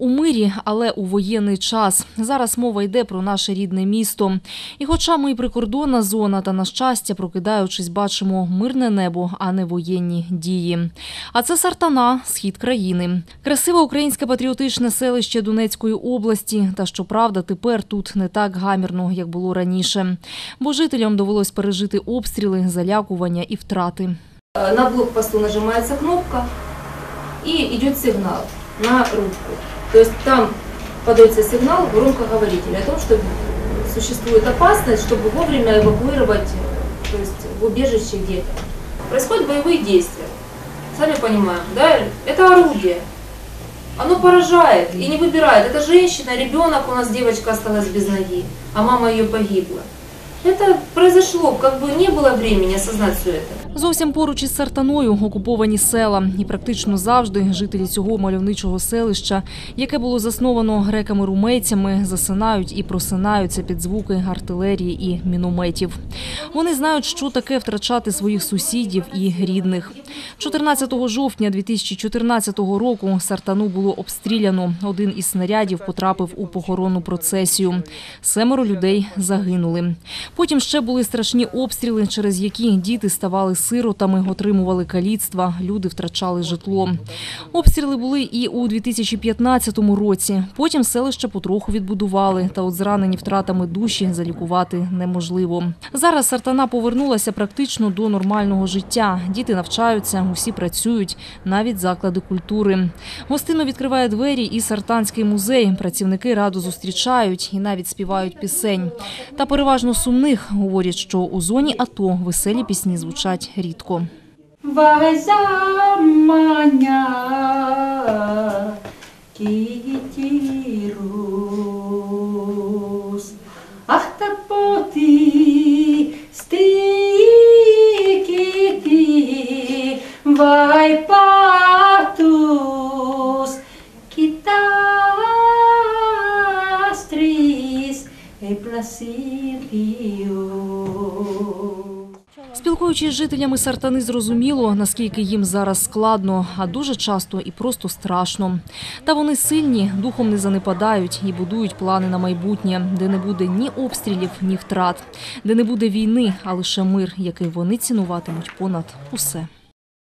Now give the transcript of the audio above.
У мирі, але у воєнний час. Зараз мова йде про наше рідне місто. І хоча ми і прикордонна зона, та на щастя, прокидаючись, бачимо мирне небо, а не воєнні дії. А це Сартана, схід країни. Красиве українське патріотичне селище Донецької області. Та щоправда, тепер тут не так гамірно, як було раніше. Бо жителям довелось пережити обстріли, залякування і втрати. Э, На блокпосту нажимается кнопка и идет сигнал на рубку. То есть там подается сигнал громкоговорителя о том, что существует опасность, чтобы вовремя эвакуировать э, то есть, в убежище где-то. Происходят боевые действия. Сами понимаем, да, это орудие. Оно поражает и не выбирает. Это женщина, ребенок, у нас девочка осталась без ноги, а мама ее погибла. Это произошло, как бы не было времени осознать все это. Зовсім поруч із Сартаною окуповані села. І практично завжди жителі цього мальовничого селища, яке було засновано греками-румейцями, засинають і просинаються під звуки артилерії і мінометів. Вони знають, що таке втрачати своїх сусідів і рідних. 14 жовтня 2014 року Сартану було обстріляно. Один із снарядів потрапив у похоронну процесію. Семеро людей загинули. Потім ще були страшні обстріли, через які діти ставали сиротами, отримували каліцтва, люди втрачали житло. Обстріли були і у 2015 році. Потім селище потроху відбудували, та от зранені втратами душі залікувати неможливо. Зараз Сартана повернулася практично до нормального життя. Діти навчаються, усі працюють, навіть заклади культури. Гостину відкриває двері і Сартанський музей. Працівники радо зустрічають і навіть співають пісень. Та переважно сумних говорять, що у зоні АТО веселі пісні звучать рідко. Vai zamanya kitirus Ах та поти стикити Vai patus kitastris e placidius Спілкуючись з жителями Сартани, зрозуміло, наскільки їм зараз складно, а дуже часто і просто страшно. Та вони сильні, духом не занепадають і будують плани на майбутнє, де не буде ні обстрілів, ні втрат, де не буде війни, а лише мир, який вони цінуватимуть понад усе.